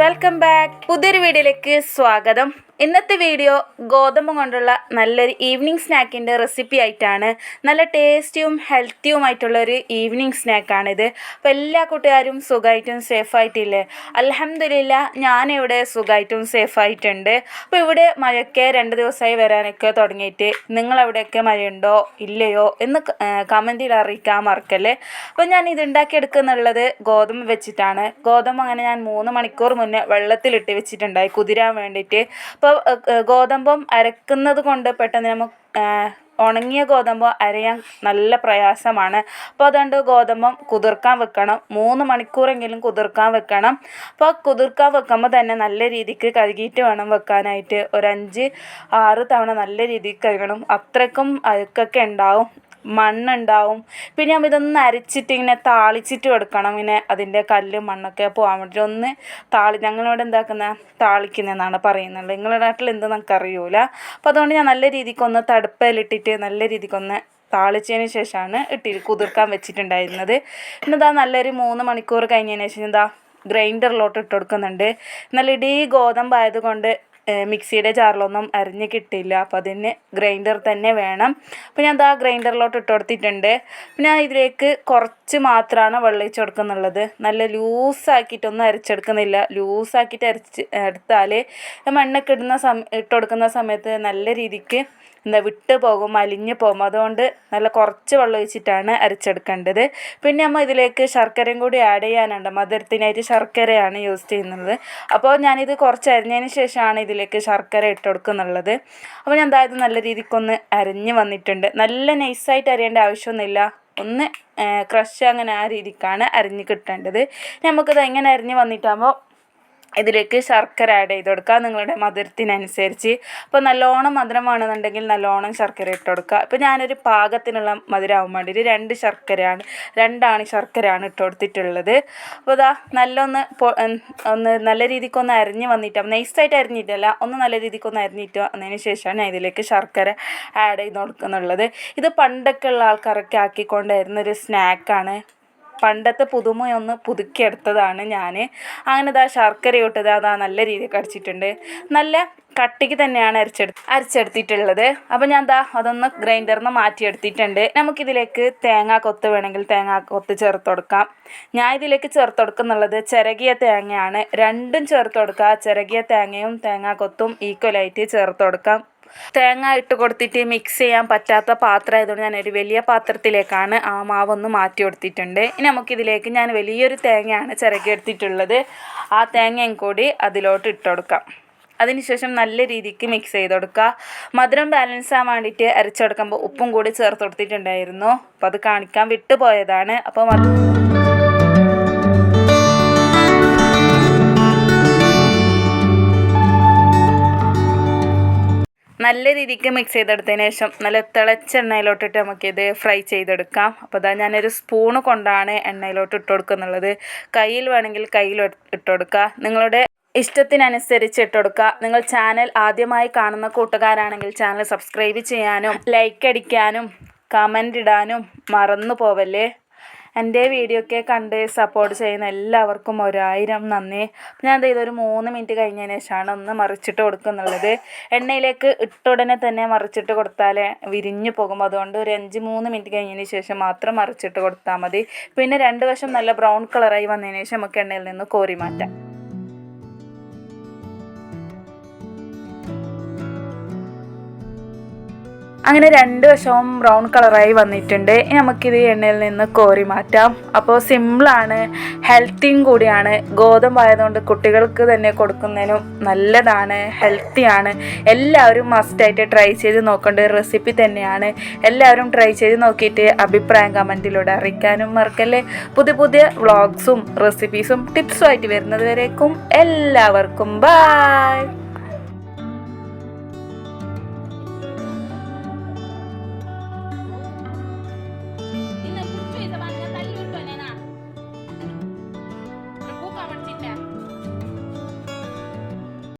Welcome back പുതിയൊരു വീഡിയോയിലേക്ക് സ്വാഗതം. ഇന്നത്തെ വീഡിയോ ഗോതമ്പ് കൊണ്ടുള്ള നല്ലൊരു ഈവനിങ് സ്നാക്കിന്റെ റെസിപ്പി ആയിട്ടാണ്. നല്ല ടേസ്റ്റിയും ഹെൽത്തിയുമായിട്ടുള്ള ഒരു ഈവനിങ് സ്നാക്കാണിത് അപ്പോൾ എല്ലാ കൂട്ടുകാരും സുഖമായിട്ടും സേഫായിട്ടില്ലേ അലഹമില്ല ഞാനിവിടെ സുഖമായിട്ടും സേഫായിട്ടുണ്ട് അപ്പോൾ ഇവിടെ മഴയൊക്കെ രണ്ട് ദിവസമായി വരാനൊക്കെ തുടങ്ങിയിട്ട് നിങ്ങളവിടെയൊക്കെ മഴയുണ്ടോ ഇല്ലയോ എന്ന് കമന്റിൽ അറിയിക്കാൻ മറക്കല്ലേ? അപ്പോൾ ഞാൻ ഇത് ഉണ്ടാക്കിയെടുക്കുന്നുള്ളത് ഗോതമ്പ് വെച്ചിട്ടാണ്. ഗോതമ്പ് അങ്ങനെ ഞാൻ മൂന്ന് മണിക്കൂർ മുന്നേ വെള്ളത്തിലിട്ട് വെച്ചിട്ടുണ്ടായി കുതിരാൻ വേണ്ടിയിട്ട്. അപ്പോൾ ഗോതമ്പം അരക്കുന്നത് കൊണ്ട് പെട്ടെന്ന് നമുക്ക് ഉണങ്ങിയ ഗോതമ്പ് അരയാൻ നല്ല പ്രയാസമാണ്. അപ്പോൾ അതുകൊണ്ട് ഗോതമ്പം കുതിർക്കാൻ വെക്കണം. മൂന്ന് മണിക്കൂറെങ്കിലും കുതിർക്കാൻ വെക്കണം. അപ്പോൾ കുതിർക്കാൻ വെക്കുമ്പോൾ തന്നെ നല്ല രീതിക്ക് കഴുകിയിട്ട് വേണം വെക്കാനായിട്ട്. ഒരു അഞ്ച് ആറ് തവണ നല്ല രീതിക്ക് കഴുകണം. അത്രയ്ക്കും അഴുക്കൊക്കെ ഉണ്ടാവും. മണ്ണുണ്ടാവും. പിന്നെ നമ്മൾ ഇതൊന്ന് അരച്ചിട്ട് ഇങ്ങനെ താളിച്ചിട്ട് എടുക്കണം ഇങ്ങനെ അതിന്റെ കല്ലും മണ്ണൊക്കെ പോകാൻ വേണ്ടിയിട്ട് ഒന്ന് താളി ഞങ്ങളിവിടെ എന്താക്കുന്ന? താളിക്കുന്നതെന്നാണ് പറയുന്നത്. നിങ്ങളുടെ നാട്ടിൽ എന്ത് നമുക്ക് അറിയൂല. അപ്പോൾ അതുകൊണ്ട് ഞാൻ നല്ല രീതിക്കൊന്ന് തടുപ്പയിലിട്ടിട്ട് നല്ല രീതിക്കൊന്ന് താളിച്ചതിന് ശേഷമാണ് ഇട്ടി കുതിർക്കാൻ വെച്ചിട്ടുണ്ടായിരുന്നത്. പിന്നെ ഇതാ നല്ലൊരു മൂന്ന് മണിക്കൂർ കഴിഞ്ഞതിന് ശേഷം ഇതാ ഗ്രൈൻഡറിലോട്ട് ഇട്ട് കൊടുക്കുന്നുണ്ട്. നല്ല ഇടീ ഗോതമ്പായത് കൊണ്ട് മിക്സിയുടെ ജാറിലൊന്നും അരിഞ്ഞ് കിട്ടില്ല അപ്പോൾ അതിന് ഗ്രൈൻഡർ തന്നെ വേണം. അപ്പോൾ ഞാൻ ദാ ഗ്രൈൻഡറിലോട്ട് ഇട്ട് കൊടുത്തിട്ടുണ്ട്. പിന്നെ ഇതിലേക്ക് കുറച്ച് മാത്രമാണ് വെള്ളയിച്ച് കൊടുക്കുന്നുള്ളത്. നല്ല ലൂസാക്കിയിട്ടൊന്നും അരച്ചെടുക്കുന്നില്ല. ലൂസാക്കിയിട്ട് അരച്ച് എടുത്താൽ മണ്ണൊക്കെ ഇടുന്ന സമയം ഇട്ട് കൊടുക്കുന്ന സമയത്ത് നല്ല രീതിക്ക് എന്താ വിട്ട് പോകും അലിഞ്ഞ് പോകും. അതുകൊണ്ട് നല്ല കുറച്ച് വെള്ളം ഒഴിച്ചിട്ടാണ് അരച്ചെടുക്കേണ്ടത്. പിന്നെ നമ്മൾ ഇതിലേക്ക് ശർക്കരയും കൂടി ആഡ് ചെയ്യാനുണ്ട്. മധുരത്തിനായിട്ട് ശർക്കരയാണ് യൂസ് ചെയ്യുന്നത്. അപ്പോൾ ഞാനിത് കുറച്ച് അരിഞ്ഞതിന് ശേഷമാണ് ഇതിലേക്ക് ശർക്കര ഇട്ട് കൊടുക്കുന്നുള്ളത്. അപ്പോൾ ഞാൻ അതായത് നല്ല രീതിക്കൊന്ന് അരിഞ്ഞ് വന്നിട്ടുണ്ട്. നല്ല നൈസായിട്ട് അരിയേണ്ട ആവശ്യമൊന്നുമില്ല. ഒന്ന് ക്രഷ് അങ്ങനെ ആ രീതിക്കാണ് അരിഞ്ഞ് കിട്ടേണ്ടത്. നമുക്കിത് എങ്ങനെ അരിഞ്ഞ് വന്നിട്ടാകുമ്പോൾ ഇതിലേക്ക് ശർക്കര ആഡ് ചെയ്ത് കൊടുക്കുക. നിങ്ങളുടെ മധുരത്തിനനുസരിച്ച്. അപ്പോൾ നല്ലോണം മധുരം വേണമെന്നുണ്ടെങ്കിൽ നല്ലോണം ശർക്കര ഇട്ട് കൊടുക്കുക. ഇപ്പോൾ ഞാനൊരു പാകത്തിനുള്ള മധുരമാകാൻ വേണ്ടിയിട്ട് രണ്ട് ശർക്കരയാണ് രണ്ടാണ് ശർക്കരയാണ് ഇട്ട് കൊടുത്തിട്ടുള്ളത്. അപ്പോൾ ഇതാ നല്ലൊന്ന് ഒന്ന് നല്ല രീതിക്കൊന്ന് അരിഞ്ഞ് വന്നിട്ട് നൈസായിട്ട് അരിഞ്ഞിട്ടല്ല ഒന്ന് നല്ല രീതിക്കൊന്ന് അരിഞ്ഞിട്ട് വന്നതിന് ശേഷമാണ് ഞാൻ ഇതിലേക്ക് ശർക്കര ആഡ് ചെയ്ത് കൊടുക്കുന്നുള്ളത്. ഇത് പണ്ടൊക്കെ ഉള്ള ആൾക്കാരൊക്കെ ആക്കിക്കൊണ്ടായിരുന്ന ഒരു സ്നാക്കാണ് പണ്ടത്തെ പുതുമയൊന്ന് പുതുക്കിയെടുത്തതാണ് ഞാൻ അങ്ങനെ ഇതാ ശർക്കര ഇട്ടത് അതാ നല്ല രീതിയിൽ അടിച്ചിട്ടുണ്ട്. നല്ല കട്ടിക്ക് തന്നെയാണ് അരച്ചെടു അരച്ചെടുത്തിട്ടുള്ളത്. അപ്പോൾ ഞാൻ ദാ അതൊന്ന് ഗ്രൈൻഡറിൽ മാറ്റിയെടുത്തിട്ടുണ്ട്. നമുക്കിതിലേക്ക് തേങ്ങാ കൊത്ത് വേണമെങ്കിൽ തേങ്ങാ കൊത്ത് ചേർത്ത് കൊടുക്കാം. ഞാൻ ഇതിലേക്ക് ചേർത്ത് കൊടുക്കുന്നുള്ളത് ചിരകിയ തേങ്ങയാണ്. രണ്ടും ചേർത്ത് കൊടുക്കുക ചിരകിയ തേങ്ങയും തേങ്ങാ കൊത്തും ഈക്വലായിട്ട് ചേർത്ത് കൊടുക്കാം. തേങ്ങ ഇട്ട് കൊടുത്തിട്ട് മിക്സ് ചെയ്യാൻ പറ്റാത്ത പാത്രം ആയതുകൊണ്ട് ഞാനൊരു വലിയ പാത്രത്തിലേക്കാണ് ആ മാവൊന്ന് മാറ്റി കൊടുത്തിട്ടുണ്ട്. ഇനി നമുക്കിതിലേക്ക് ഞാൻ വലിയൊരു തേങ്ങയാണ് ചിരകിയെടുത്തിട്ടുള്ളത്. ആ തേങ്ങയും കൂടി അതിലോട്ട് ഇട്ട് കൊടുക്കാം. അതിനുശേഷം നല്ല രീതിക്ക് മിക്സ് ചെയ്ത് കൊടുക്കുക. മധുരം ബാലൻസ് ആവാൻ വേണ്ടിയിട്ട് അരച്ചെടുക്കുമ്പോൾ ഉപ്പും കൂടി ചേർത്ത് കൊടുത്തിട്ടുണ്ടായിരുന്നു. അപ്പോൾ അത് കാണിക്കാൻ വിട്ടുപോയതാണ്. അപ്പോൾ നല്ല രീതിക്ക് മിക്സ് ചെയ്തെടുത്തതിന് ശേഷം നല്ല തിളച്ച എണ്ണയിലോട്ടിട്ട് നമുക്കിത് ഫ്രൈ ചെയ്തെടുക്കാം. അപ്പോൾ അതാ ഞാനൊരു സ്പൂണ് കൊണ്ടാണ് എണ്ണയിലോട്ട് ഇട്ട് കൊടുക്കുന്നുള്ളത്. കയ്യിൽ വേണമെങ്കിൽ കയ്യിൽ ഇട്ട് കൊടുക്കുക നിങ്ങളുടെ ഇഷ്ടത്തിനനുസരിച്ച് ഇട്ട് കൊടുക്കുക നിങ്ങൾ ചാനൽ ആദ്യമായി കാണുന്ന കൂട്ടുകാരാണെങ്കിൽ ചാനൽ സബ്സ്ക്രൈബ് ചെയ്യാനും ലൈക്ക് അടിക്കാനും കമന്റ് ഇടാനും മറന്നു പോവല്ലേ? എന്റെ വീഡിയോ ഒക്കെ കണ്ട് സപ്പോർട്ട് ചെയ്യുന്ന എല്ലാവർക്കും ഒരായിരം നന്ദി. ഞാൻ ഇതൊരു മൂന്ന് മിനിറ്റ് കഴിഞ്ഞതിന് ശേഷമാണ് ഒന്ന് മറിച്ചിട്ട് കൊടുക്കുന്നുള്ളത്. എണ്ണയിലേക്ക് ഇട്ട ഉടനെ തന്നെ മറിച്ചിട്ട് കൊടുത്താൽ വിരിഞ്ഞു പോകും. അതുകൊണ്ട് ഒരു അഞ്ച് മൂന്ന് മിനിറ്റ് കഴിഞ്ഞതിന് ശേഷം മാത്രം മറിച്ചിട്ട് കൊടുത്താൽ മതി. പിന്നെ രണ്ട് വശം നല്ല ബ്രൗൺ കളറായി വന്നതിന് ശേഷം നമുക്ക് എണ്ണയിൽ നിന്ന് കോരി മാറ്റാം അങ്ങനെ രണ്ട് വശവും ബ്രൗൺ കളറായി വന്നിട്ടുണ്ട്. നമുക്കിത് എണ്ണയിൽ നിന്ന് കോരി മാറ്റാം. അപ്പോൾ സിമ്പിളാണ് ഹെൽത്തിയും കൂടിയാണ്. ഗോതമ്പായതുകൊണ്ട് കുട്ടികൾക്ക് തന്നെ കൊടുക്കുന്നതിനും നല്ലതാണ്. ഹെൽത്തിയാണ് എല്ലാവരും മസ്റ്റായിട്ട് ട്രൈ ചെയ്ത് നോക്കേണ്ട ഒരു റെസിപ്പി തന്നെയാണ്. എല്ലാവരും ട്രൈ ചെയ്ത് നോക്കിയിട്ട് അഭിപ്രായം കമന്റിലൂടെ അറിയിക്കാനും മറക്കല്ലേ? പുതിയ പുതിയ വ്ളോഗ്സും റെസിപ്പീസും ടിപ്സും ആയിട്ട് വരുന്നത് വരേക്കും. എല്ലാവർക്കും ബായ്